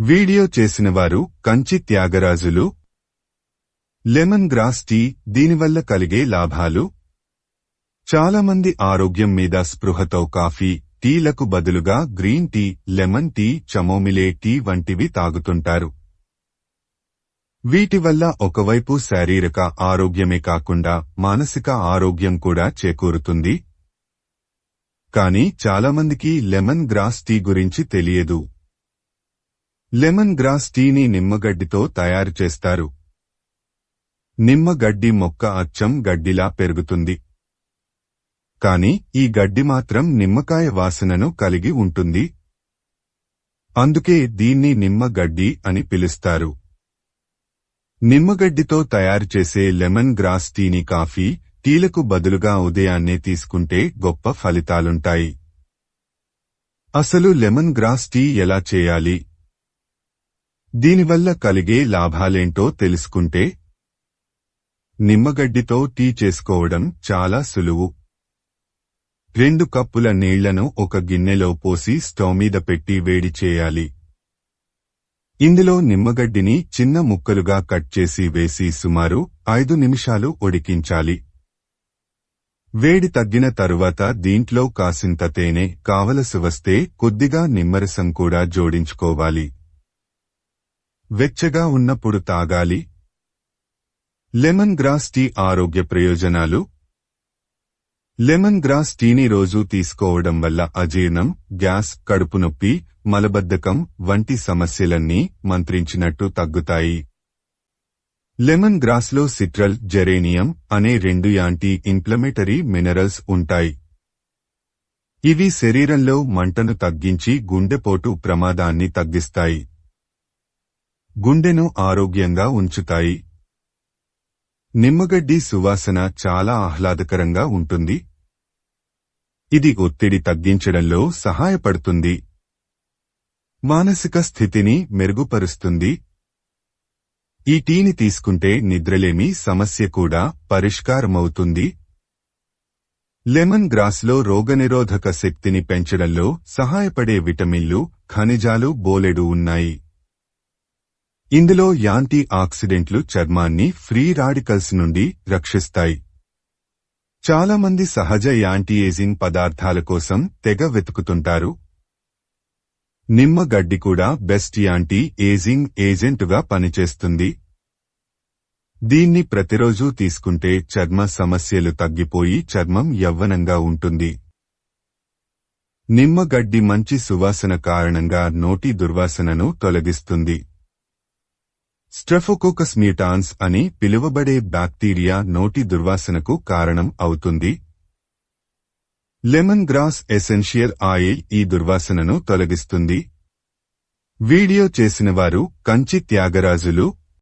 Video చేసినవారు Kanchi Tyagarajulu. Lemon grass tea దీనివల్ల కలిగే లాభాలు. చాలామంది ఆరోగ్యం మీద స్పృహతో కాఫీ టీలకు బదులుగా green tea lemon tea chamomile tea వంటివి తాగుతుంటారు. వీటి వల్ల ఒకవైపు శారీరక ఆరోగ్యమే కాకుండా మానసిక ఆరోగ్యం కూడా చేకూరుతుంది. కానీ చాలామందికి లెమన్ గ్రాస్ టీ గురించి తెలియదు. లెమన్ గ్రాస్ టీని నిమ్మగడ్డితో తయారు చేస్తారు. నిమ్మగడ్డి మొక్క అచ్చం గడ్డిలా పెరుగుతుంది. కాని ఈ గడ్డి మాత్రం నిమ్మకాయ వాసనను కలిగి ఉంటుంది. అందుకే దీన్ని నిమ్మగడ్డి అని పిలుస్తారు. నిమ్మగడ్డితో తయారు చేసే లెమన్ గ్రాస్ టీని కాఫీ టీలకు బదులుగా ఉదయాన్నే తీసుకుంటే గొప్ప ఫలితాలుంటాయి. అసలు లెమన్ గ్రాస్ టీ ఎలా చేయాలి? దీనివల్ల కలిగే లాభాలేంటో తెలుసుకుంటే నిమ్మగడ్డితో టీ చేసుకోవడం చాలా సులువు. రెండు కప్పుల నీళ్ళను ఒక గిన్నెలో పోసి స్టవ్ మీద పెట్టి వేడి చేయాలి. ఇందులో నిమ్మగడ్డిని చిన్న ముక్కలుగా కట్ చేసి వేసి సుమారు ఐదు నిమిషాలు ఉడికించాలి. వేడి తగ్గిన తరువాత దీంట్లో కాసింత తేనె కావలసి వస్తే కొద్దిగా నిమ్మరసం కూడా జోడించుకోవాలి. వెచ్చగా ఉన్నప్పుడు తాగాలి. లెమన్ గ్రాస్ టీ ఆరోగ్య ప్రయోజనాలు. లెమన్ గ్రాస్ టీని రోజూ తీసుకోవడం వల్ల అజీర్ణం గ్యాస్ కడుపు నొప్పి మలబద్ధకం వంటి సమస్యలన్నీ మంత్రించినట్టు తగ్గుతాయి. లెమన్ గ్రాస్లో సిట్రల్ జెరేనియం అనే రెండు యాంటీ ఇన్ఫ్లమేటరీ మినరల్స్ ఉంటాయి. ఇవి శరీరంలో మంటను తగ్గించి గుండెపోటు ప్రమాదాన్ని తగ్గిస్తాయి. గుండెను ఆరోగ్యంగా ఉంచుతాయి. నిమ్మగడ్డి సువాసన చాలా ఆహ్లాదకరంగా ఉంటుంది. ఇది ఒత్తిడి తగ్గించడంలో సహాయపడుతుంది. మానసిక స్థితిని మెరుగుపరుస్తుంది. ఈ టీని తీసుకుంటే నిద్రలేమి సమస్య కూడా పరిష్కారమవుతుంది. లెమన్ గ్రాస్లో రోగనిరోధక శక్తిని పెంచడంలో సహాయపడే విటమిన్లు ఖనిజాలు బోలెడు ఉన్నాయి. ఇందులో యాంటీ ఆక్సిడెంట్లు చర్మాన్ని ఫ్రీ రాడికల్స్ నుండి రక్షిస్తాయి. చాలామంది సహజ యాంటీ ఏజింగ్ పదార్థాల కోసం తెగ వెతుకుతుంటారు. నిమ్మగడ్డి కూడా బెస్ట్ యాంటీ ఏజింగ్ ఏజెంటుగా పనిచేస్తుంది. దీన్ని ప్రతిరోజూ తీసుకుంటే చర్మ సమస్యలు తగ్గిపోయి చర్మం యవ్వనంగా ఉంటుంది. నిమ్మగడ్డి మంచి సువాసన కారణంగా నోటి దుర్వాసనను తొలగిస్తుంది. స్ట్రెఫోకోకస్ మ్యూటాన్స్ అని పిలువబడే బ్యాక్టీరియా నోటి దుర్వాసనకు కారణం అవుతుంది. లెమన్ గ్రాస్ ఎసెన్షియల్ ఆయిల్ ఈ దుర్వాసనను తొలగిస్తుంది. వీడియో చేసినవారు కంచి త్యాగరాజులు